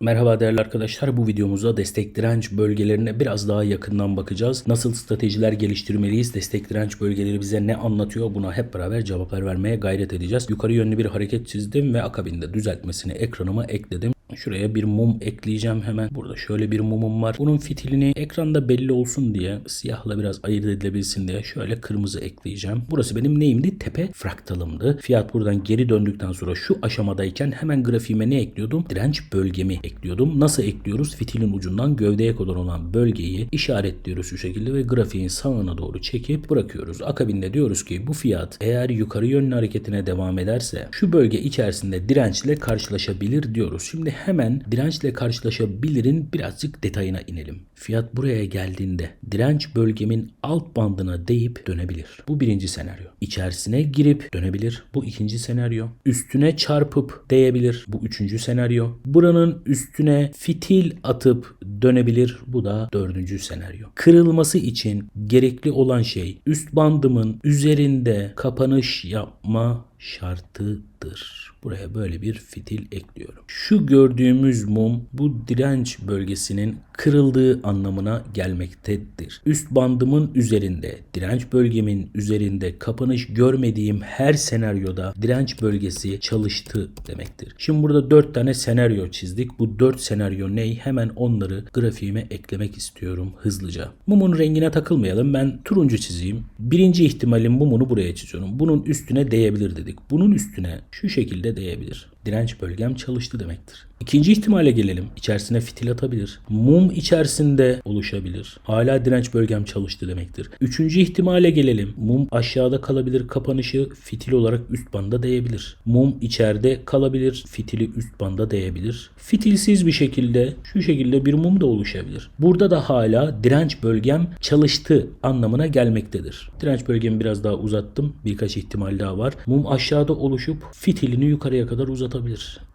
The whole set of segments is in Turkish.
Merhaba değerli arkadaşlar. Bu videomuzda destek direnç bölgelerine biraz daha yakından bakacağız. Nasıl stratejiler geliştirmeliyiz? Destek direnç bölgeleri bize ne anlatıyor? Buna hep beraber cevaplar vermeye gayret edeceğiz. Yukarı yönlü bir hareket çizdim ve akabinde düzeltmesini ekranıma ekledim. Şuraya bir mum ekleyeceğim hemen. Burada şöyle bir mumum var. Bunun fitilini ekranda belli olsun diye siyahla biraz ayırt edilebilsin diye şöyle kırmızı ekleyeceğim. Burası benim neyimdi? Tepe fraktalımdı. Fiyat buradan geri döndükten sonra şu aşamadayken hemen grafiğime ne ekliyordum? Direnç bölgemi ekliyordum. Nasıl ekliyoruz? Fitilin ucundan gövdeye kadar olan bölgeyi işaretliyoruz şu şekilde ve grafiğin sağına doğru çekip bırakıyoruz. Akabinde diyoruz ki bu fiyat eğer yukarı yönlü hareketine devam ederse şu bölge içerisinde dirençle karşılaşabilir diyoruz. Şimdi hemen dirençle karşılaşabilirin birazcık detayına inelim. Fiyat buraya geldiğinde direnç bölgemin alt bandına değip dönebilir. Bu birinci senaryo. İçerisine girip dönebilir. Bu ikinci senaryo. Üstüne çarpıp değebilir. Bu üçüncü senaryo. Buranın üstüne fitil atıp dönebilir. Bu da dördüncü senaryo. Kırılması için gerekli olan şey üst bandımın üzerinde kapanış yapma şartıdır. Buraya böyle bir fitil ekliyorum. Şu gördüğümüz mum bu direnç bölgesinin kırıldığı anlamına gelmektedir. Üst bandımın üzerinde, direnç bölgemin üzerinde kapanış görmediğim her senaryoda direnç bölgesi çalıştı demektir. Şimdi burada 4 tane senaryo çizdik. Bu 4 senaryo ney? Hemen onları grafiğime eklemek istiyorum hızlıca. Mumun rengine takılmayalım. Ben turuncu çizeyim. Birinci ihtimalin mumunu buraya çiziyorum. Bunun üstüne değebilir dedik. Bunun üstüne şu şekilde değebilir. Direnç bölgem çalıştı demektir. İkinci ihtimale gelelim. İçerisine fitil atabilir. Mum içerisinde oluşabilir. Hala direnç bölgem çalıştı demektir. Üçüncü ihtimale gelelim. Mum aşağıda kalabilir. Kapanışı fitil olarak üst banda değebilir. Mum içeride kalabilir. Fitili üst banda değebilir. Fitilsiz bir şekilde şu şekilde bir mum da oluşabilir. Burada da hala direnç bölgem çalıştı anlamına gelmektedir. Direnç bölgemi biraz daha uzattım. Birkaç ihtimal daha var. Mum aşağıda oluşup fitilini yukarıya kadar uzatabilir.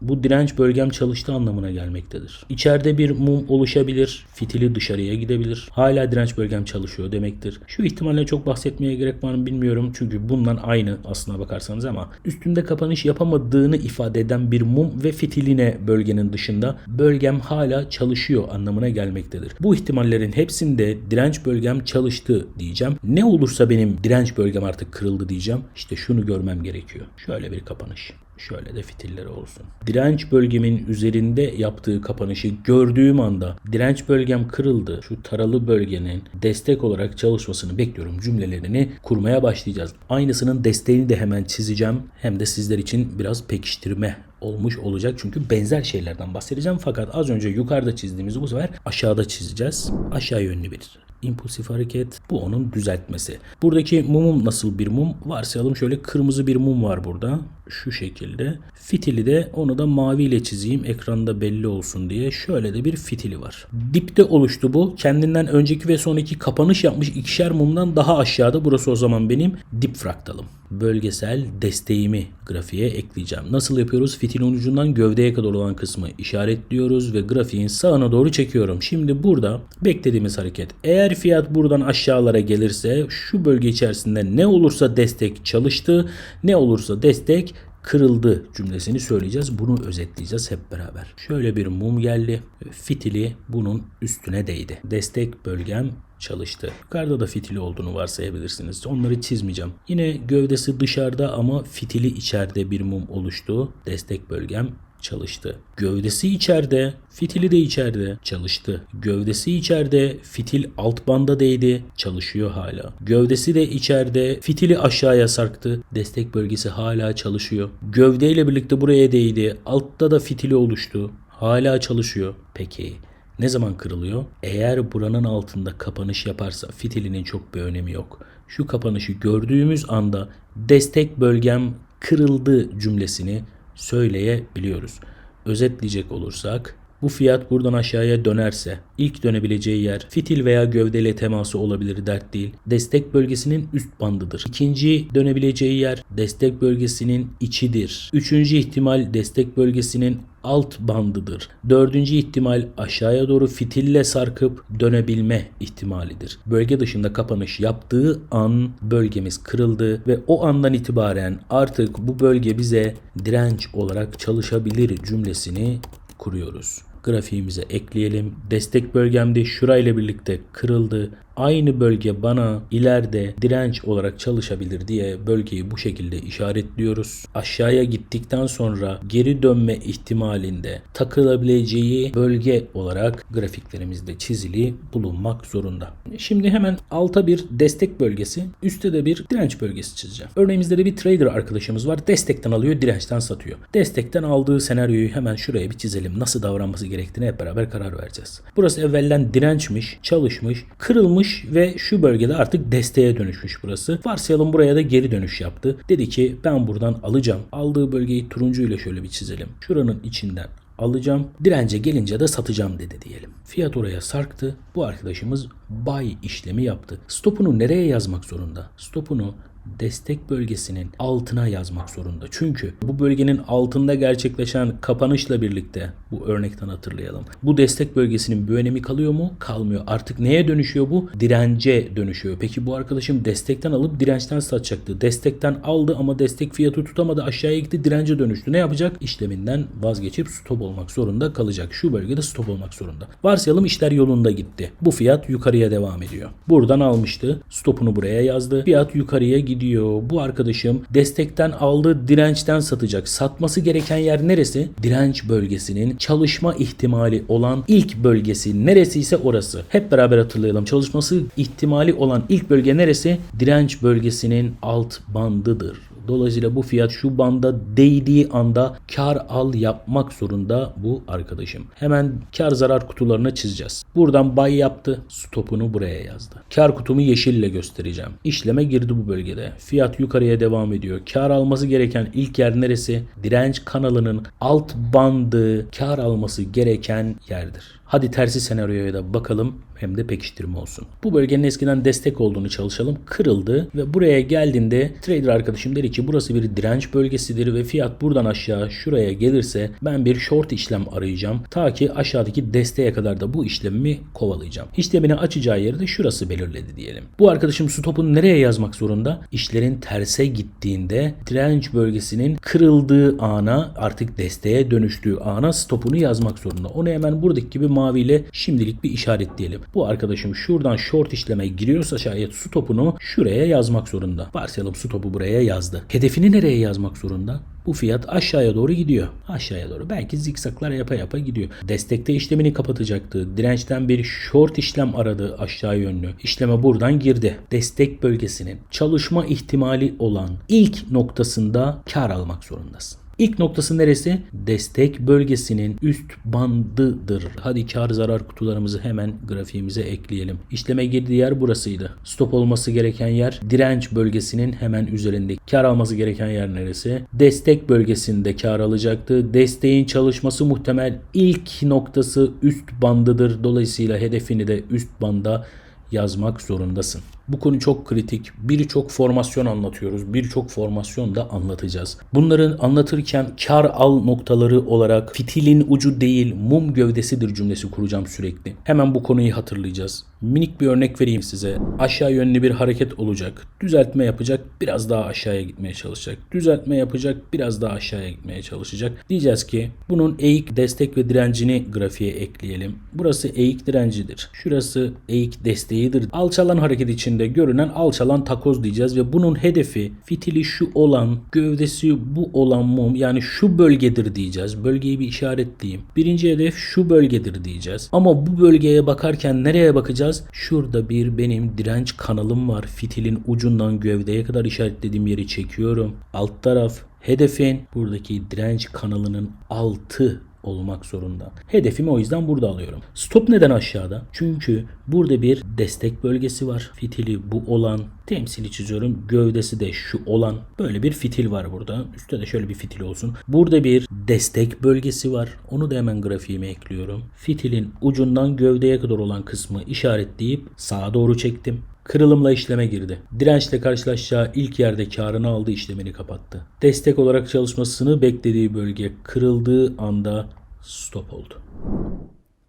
Bu direnç bölgem çalıştı anlamına gelmektedir. İçeride bir mum oluşabilir. Fitili dışarıya gidebilir. Hala direnç bölgem çalışıyor demektir. Şu ihtimalle çok bahsetmeye gerek var mı bilmiyorum. Çünkü bundan aynı aslına bakarsanız ama üstünde kapanış yapamadığını ifade eden bir mum ve fitiline bölgenin dışında bölgem hala çalışıyor anlamına gelmektedir. Bu ihtimallerin hepsinde direnç bölgem çalıştı diyeceğim. Ne olursa benim direnç bölgem artık kırıldı diyeceğim. İşte şunu görmem gerekiyor. Şöyle bir kapanış. Şöyle de fitilleri olsun. Direnç bölgemin üzerinde yaptığı kapanışı gördüğüm anda direnç bölgem kırıldı. Şu taralı bölgenin destek olarak çalışmasını bekliyorum cümlelerini kurmaya başlayacağız. Aynısının desteğini de hemen çizeceğim. Hem de sizler için biraz pekiştirme olmuş olacak. Çünkü benzer şeylerden bahsedeceğim. Fakat az önce yukarıda çizdiğimizi bu sefer aşağıda çizeceğiz. Aşağı yönlü bir impulsif hareket. Bu onun düzeltmesi. Buradaki mumum nasıl bir mum? Varsayalım şöyle kırmızı bir mum var burada. Şu şekilde. Fitili de onu da mavi ile çizeyim. Ekranda belli olsun diye. Şöyle de bir fitili var. Dipte oluştu bu. Kendinden önceki ve sonraki kapanış yapmış ikişer mumdan daha aşağıda. Burası o zaman benim dip fraktalım. Bölgesel desteğimi grafiğe ekleyeceğim. Nasıl yapıyoruz? Fitilin ucundan gövdeye kadar olan kısmı işaretliyoruz ve grafiğin sağına doğru çekiyorum. Şimdi burada beklediğimiz hareket. Eğer fiyat buradan aşağılara gelirse şu bölge içerisinde ne olursa destek çalıştı, ne olursa destek kırıldı cümlesini söyleyeceğiz. Bunu özetleyeceğiz hep beraber. Şöyle bir mum geldi. Fitili bunun üstüne değdi. Destek bölgem çalıştı. Yukarıda da fitili olduğunu varsayabilirsiniz. Onları çizmeyeceğim. Yine gövdesi dışarıda ama fitili içeride bir mum oluştu. Destek bölgem çalıştı. Gövdesi içeride, fitili de içeride çalıştı. Gövdesi içeride, fitil alt banda değdi, çalışıyor hala. Gövdesi de içeride, fitili aşağıya sarktı. Destek bölgesi hala çalışıyor. Gövdeyle birlikte buraya değdi. Altta da fitili oluştu. Hala çalışıyor. Peki ne zaman kırılıyor? Eğer buranın altında kapanış yaparsa fitilinin çok bir önemi yok. Şu kapanışı gördüğümüz anda destek bölgem kırıldı cümlesini söyleyebiliyoruz. Özetleyecek olursak bu fiyat buradan aşağıya dönerse ilk dönebileceği yer fitil veya gövdeyle teması olabilir dert değil. Destek bölgesinin üst bandıdır. İkinci dönebileceği yer destek bölgesinin içidir. Üçüncü ihtimal destek bölgesinin alt bandıdır. Dördüncü ihtimal aşağıya doğru fitille sarkıp dönebilme ihtimalidir. Bölge dışında kapanış yaptığı an bölgemiz kırıldı ve o andan itibaren artık bu bölge bize direnç olarak çalışabilir cümlesini kuruyoruz. Grafiğimize ekleyelim. Destek bölgemde şurayla birlikte kırıldı. Aynı bölge bana ileride direnç olarak çalışabilir diye bölgeyi bu şekilde işaretliyoruz. Aşağıya gittikten sonra geri dönme ihtimalinde takılabileceği bölge olarak grafiklerimizde çizili bulunmak zorunda. Şimdi hemen alta bir destek bölgesi, üstte de bir direnç bölgesi çizeceğim. Örneğimizde de bir trader arkadaşımız var. Destekten alıyor, dirençten satıyor. Destekten aldığı senaryoyu hemen şuraya bir çizelim. Nasıl davranması gerektiğine hep beraber karar vereceğiz. Burası evvelden dirençmiş, çalışmış, kırılmış ve şu bölgede artık desteğe dönüşmüş burası. Varsayalım buraya da geri dönüş yaptı. Dedi ki ben buradan alacağım. Aldığı bölgeyi turuncu ile şöyle bir çizelim. Şuranın içinden alacağım. Dirence gelince de satacağım dedi diyelim. Fiyat oraya sarktı. Bu arkadaşımız buy işlemi yaptı. Stopunu nereye yazmak zorunda? Stopunu destek bölgesinin altına yazmak zorunda. Çünkü bu bölgenin altında gerçekleşen kapanışla birlikte bu örnekten hatırlayalım. Bu destek bölgesinin bir önemi kalıyor mu? Kalmıyor. Artık neye dönüşüyor bu? Dirence dönüşüyor. Peki bu arkadaşım destekten alıp dirençten satacaktı. Destekten aldı ama destek fiyatı tutamadı. Aşağıya gitti dirence dönüştü. Ne yapacak? İşleminden vazgeçip stop olmak zorunda kalacak. Şu bölgede stop olmak zorunda. Varsayalım işler yolunda gitti. Bu fiyat yukarıya devam ediyor. Buradan almıştı. Stopunu buraya yazdı. Fiyat yukarıya gidiyor. Bu arkadaşım destekten aldı dirençten satacak. Satması gereken yer neresi? Direnç bölgesinin çalışma ihtimali olan ilk bölgesi neresi ise orası. Hep beraber hatırlayalım. Çalışması ihtimali olan ilk bölge neresi? Direnç bölgesinin alt bandıdır. Dolayısıyla bu fiyat şu banda değdiği anda kar al yapmak zorunda bu arkadaşım. Hemen kar zarar kutularını çizeceğiz. Buradan buy yaptı. Stopunu buraya yazdı. Kar kutumu yeşille göstereceğim. İşleme girdi bu bölgede. Fiyat yukarıya devam ediyor. Kar alması gereken ilk yer neresi? Direnç kanalının alt bandı kar alması gereken yerdir. Hadi tersi senaryoya da bakalım hem de pekiştirme olsun. Bu bölgenin eskiden destek olduğunu çalışalım. Kırıldı ve buraya geldiğinde trader arkadaşım dedi ki burası bir direnç bölgesidir ve fiyat buradan aşağı şuraya gelirse ben bir short işlem arayacağım. Ta ki aşağıdaki desteğe kadar da bu işlemimi kovalayacağım. İşlemini açacağı yeri de şurası belirledi diyelim. Bu arkadaşım stopunu nereye yazmak zorunda? İşlerin terse gittiğinde direnç bölgesinin kırıldığı ana artık desteğe dönüştüğü ana stopunu yazmak zorunda. Onu hemen buradaki gibi maviyle şimdilik bir işaretleyelim. Bu arkadaşım şuradan short işleme giriyorsa şayet stopunu şuraya yazmak zorunda. Varsayalım stopu buraya yazdı. Hedefini nereye yazmak zorunda? Bu fiyat aşağıya doğru gidiyor. Aşağıya doğru. Belki zikzaklar yapa yapa gidiyor. Destekte işlemini kapatacaktı. Dirençten bir short işlem aradı aşağı yönlü. İşleme buradan girdi. Destek bölgesinin çalışma ihtimali olan ilk noktasında kar almak zorundasın. İlk noktası neresi? Destek bölgesinin üst bandıdır. Hadi kar zarar kutularımızı hemen grafiğimize ekleyelim. İşleme girdiği yer burasıydı. Stop olması gereken yer direnç bölgesinin hemen üzerinde. Kar alması gereken yer neresi? Destek bölgesinde kar alacaktı. Desteğin çalışması muhtemel ilk noktası üst bandıdır. Dolayısıyla hedefini de üst banda yazmak zorundasın. Bu konu çok kritik. Birçok formasyon anlatıyoruz. Birçok formasyon da anlatacağız. Bunları anlatırken kar al noktaları olarak fitilin ucu değil mum gövdesidir cümlesi kuracağım sürekli. Hemen bu konuyu hatırlayacağız. Minik bir örnek vereyim size. Aşağı yönlü bir hareket olacak. Düzeltme yapacak. Biraz daha aşağıya gitmeye çalışacak. Düzeltme yapacak. Biraz daha aşağıya gitmeye çalışacak. Diyeceğiz ki bunun eğik destek ve direncini grafiğe ekleyelim. Burası eğik direncidir. Şurası eğik desteğidir. Alçalan hareket içinde görünen alçalan takoz diyeceğiz ve bunun hedefi fitili şu olan, gövdesi bu olan mum yani şu bölgedir diyeceğiz. Bölgeyi bir işaretleyeyim. Birinci hedef şu bölgedir diyeceğiz. Ama bu bölgeye bakarken nereye bakacağız? Şurada bir benim direnç kanalım var. Fitilin ucundan gövdeye kadar işaretlediğim yeri çekiyorum. Alt taraf hedefin buradaki direnç kanalının altı olmak zorunda. Hedefimi o yüzden burada alıyorum. Stop neden aşağıda? Çünkü burada bir destek bölgesi var. Fitili bu olan temsili çiziyorum. Gövdesi de şu olan. Böyle bir fitil var burada. Üstte de şöyle bir fitil olsun. Burada bir destek bölgesi var. Onu da hemen grafiğime ekliyorum. Fitilin ucundan gövdeye kadar olan kısmı işaretleyip sağa doğru çektim. Kırılımla işleme girdi. Dirençle karşılaşacağı ilk yerde karını aldı işlemini kapattı. Destek olarak çalışmasını beklediği bölge kırıldığı anda stop oldu.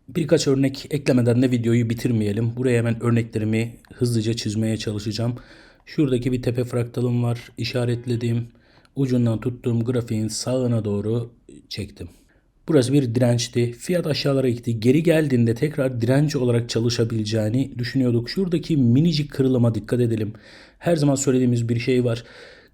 Birkaç örnek eklemeden de videoyu bitirmeyelim. Buraya hemen örneklerimi hızlıca çizmeye çalışacağım. Şuradaki bir tepe fraktalım var. İşaretledim. Ucundan tuttuğum grafiğin sağına doğru çektim. Burası bir dirençti. Fiyat aşağılara gitti. Geri geldiğinde tekrar direnç olarak çalışabileceğini düşünüyorduk. Şuradaki minicik kırılıma dikkat edelim. Her zaman söylediğimiz bir şey var.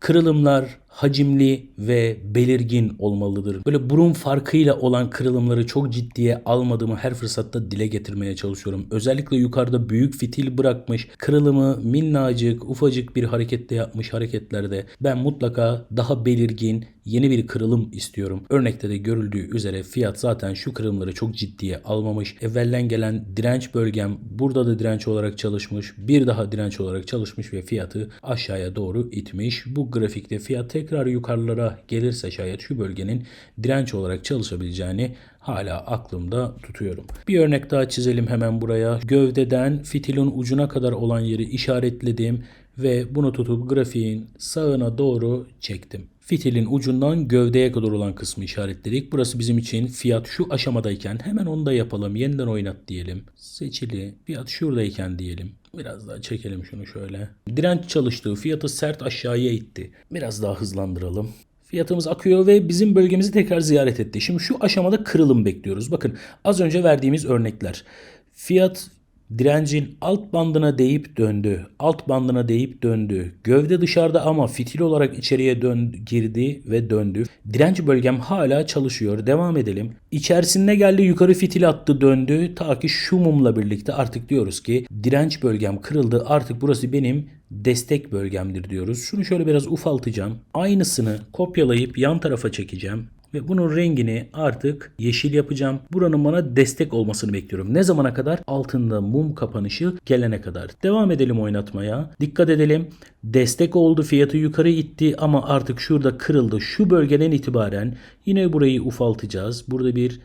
Kırılımlar hacimli ve belirgin olmalıdır. Böyle burun farkıyla olan kırılımları çok ciddiye almadığımı her fırsatta dile getirmeye çalışıyorum. Özellikle yukarıda büyük fitil bırakmış, kırılımı minnacık, ufacık bir harekette yapmış hareketlerde ben mutlaka daha belirgin, yeni bir kırılım istiyorum. Örnekte de görüldüğü üzere fiyat zaten şu kırılımları çok ciddiye almamış. Evvelden gelen direnç bölgem burada da direnç olarak çalışmış. Bir daha direnç olarak çalışmış ve fiyatı aşağıya doğru itmiş. Bu grafikte fiyat tekrar yukarılara gelirse şayet şu bölgenin direnç olarak çalışabileceğini hala aklımda tutuyorum. Bir örnek daha çizelim hemen buraya. Gövdeden fitilin ucuna kadar olan yeri işaretledim ve bunu tutup grafiğin sağına doğru çektim. Fitilin ucundan gövdeye kadar olan kısmı işaretledik. Burası bizim için fiyat şu aşamadayken hemen onu da yapalım. Yeniden oynat diyelim. Seçili. Fiyat şuradayken diyelim. Biraz daha çekelim şunu şöyle. Direnç çalıştığı fiyatı sert aşağıya itti. Biraz daha hızlandıralım. Fiyatımız akıyor ve bizim bölgemizi tekrar ziyaret etti. Şimdi şu aşamada kırılım bekliyoruz. Bakın az önce verdiğimiz örnekler. Fiyat direncin alt bandına değip döndü. Alt bandına değip döndü. Gövde dışarıda ama fitil olarak içeriye dön girdi ve döndü. Direnç bölgem hala çalışıyor. Devam edelim. İçerisinde geldi yukarı fitil attı döndü. Ta ki şu mumla birlikte artık diyoruz ki direnç bölgem kırıldı. Artık burası benim destek bölgemdir diyoruz. Şunu şöyle biraz ufaltacağım. Aynısını kopyalayıp yan tarafa çekeceğim. Ve bunun rengini artık yeşil yapacağım. Buranın bana destek olmasını bekliyorum. Ne zamana kadar? Altında mum kapanışı gelene kadar. Devam edelim oynatmaya. Dikkat edelim. Destek oldu fiyatı yukarı itti ama artık şurada kırıldı. Şu bölgeden itibaren yine burayı ufaltacağız. Burada bir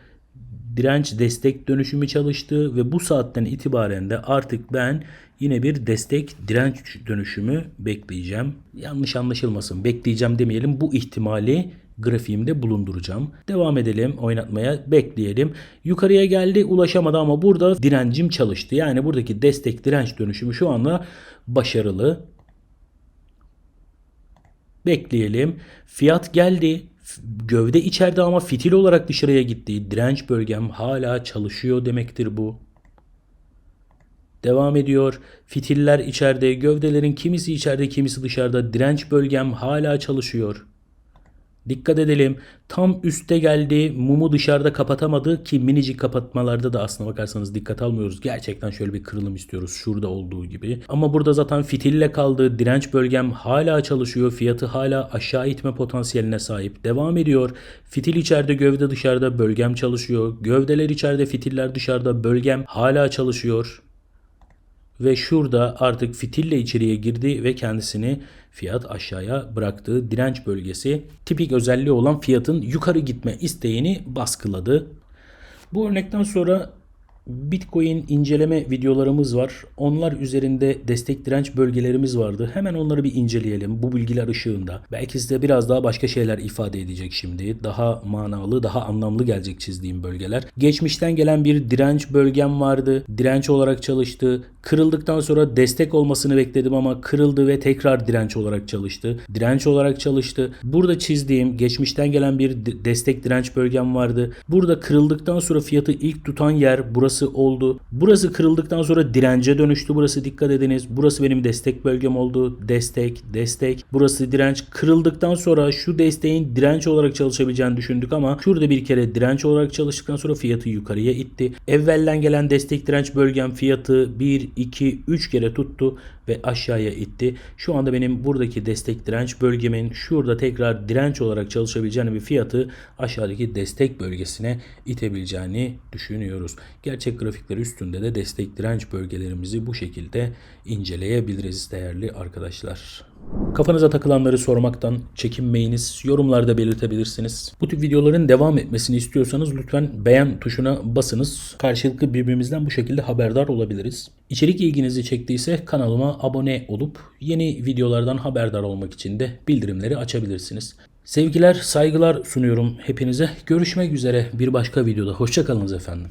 direnç destek dönüşümü çalıştı ve bu saatten itibaren de artık ben yine bir destek direnç dönüşümü bekleyeceğim. Yanlış anlaşılmasın. Bekleyeceğim demeyelim. Bu ihtimali grafiğimde bulunduracağım. Devam edelim oynatmaya bekleyelim. Yukarıya geldi ulaşamadı ama burada direncim çalıştı. Yani buradaki destek direnç dönüşümü şu anda başarılı. Bekleyelim. Fiyat geldi. Gövde içeride ama fitil olarak dışarıya gitti. Direnç bölgem hala çalışıyor demektir bu. Devam ediyor. Fitiller içeride, gövdelerin kimisi içeride, kimisi dışarıda. Direnç bölgem hala çalışıyor. Dikkat edelim. Tam üste geldi. Mumu dışarıda kapatamadı ki minicik kapatmalarda da aslına bakarsanız dikkat almıyoruz. Gerçekten şöyle bir kırılım istiyoruz. Şurada olduğu gibi. Ama burada zaten fitille kaldı. Direnç bölgem hala çalışıyor. Fiyatı hala aşağı itme potansiyeline sahip. Devam ediyor. Fitil içeride, gövde dışarıda. Bölgem çalışıyor. Gövdeler içeride, fitiller dışarıda. Bölgem hala çalışıyor ve şurada artık fitille içeriye girdi ve kendisini fiyat aşağıya bıraktığı direnç bölgesi tipik özelliği olan fiyatın yukarı gitme isteğini baskıladı. Bu örnekten sonra Bitcoin inceleme videolarımız var. Onlar üzerinde destek direnç bölgelerimiz vardı. Hemen onları bir inceleyelim bu bilgiler ışığında. Belki size biraz daha başka şeyler ifade edecek şimdi. Daha manalı, daha anlamlı gelecek çizdiğim bölgeler. Geçmişten gelen bir direnç bölgem vardı. Direnç olarak çalıştı. Kırıldıktan sonra destek olmasını bekledim ama kırıldı ve tekrar direnç olarak çalıştı. Direnç olarak çalıştı. Burada çizdiğim geçmişten gelen bir destek direnç bölgem vardı. Burada kırıldıktan sonra fiyatı ilk tutan yer burası burası oldu. Burası kırıldıktan sonra dirence dönüştü. Burası dikkat ediniz. Burası benim destek bölgem oldu. Destek, destek. Burası direnç. Kırıldıktan sonra şu desteğin direnç olarak çalışabileceğini düşündük ama şurada bir kere direnç olarak çalıştıktan sonra fiyatı yukarıya itti. Evvelden gelen destek direnç bölgem fiyatı 1, 2, 3 kere tuttu ve aşağıya itti. Şu anda benim buradaki destek direnç bölgemin şurada tekrar direnç olarak çalışabileceğini bir fiyatı aşağıdaki destek bölgesine itebileceğini düşünüyoruz. Gerçek grafikler üstünde de destek direnç bölgelerimizi bu şekilde inceleyebiliriz değerli arkadaşlar. Kafanıza takılanları sormaktan çekinmeyiniz. Yorumlarda belirtebilirsiniz. Bu tip videoların devam etmesini istiyorsanız lütfen beğen tuşuna basınız. Karşılıklı birbirimizden bu şekilde haberdar olabiliriz. İçerik ilginizi çektiyse kanalıma abone olup yeni videolardan haberdar olmak için de bildirimleri açabilirsiniz. Sevgiler, saygılar sunuyorum hepinize. Görüşmek üzere bir başka videoda. Hoşçakalınız efendim.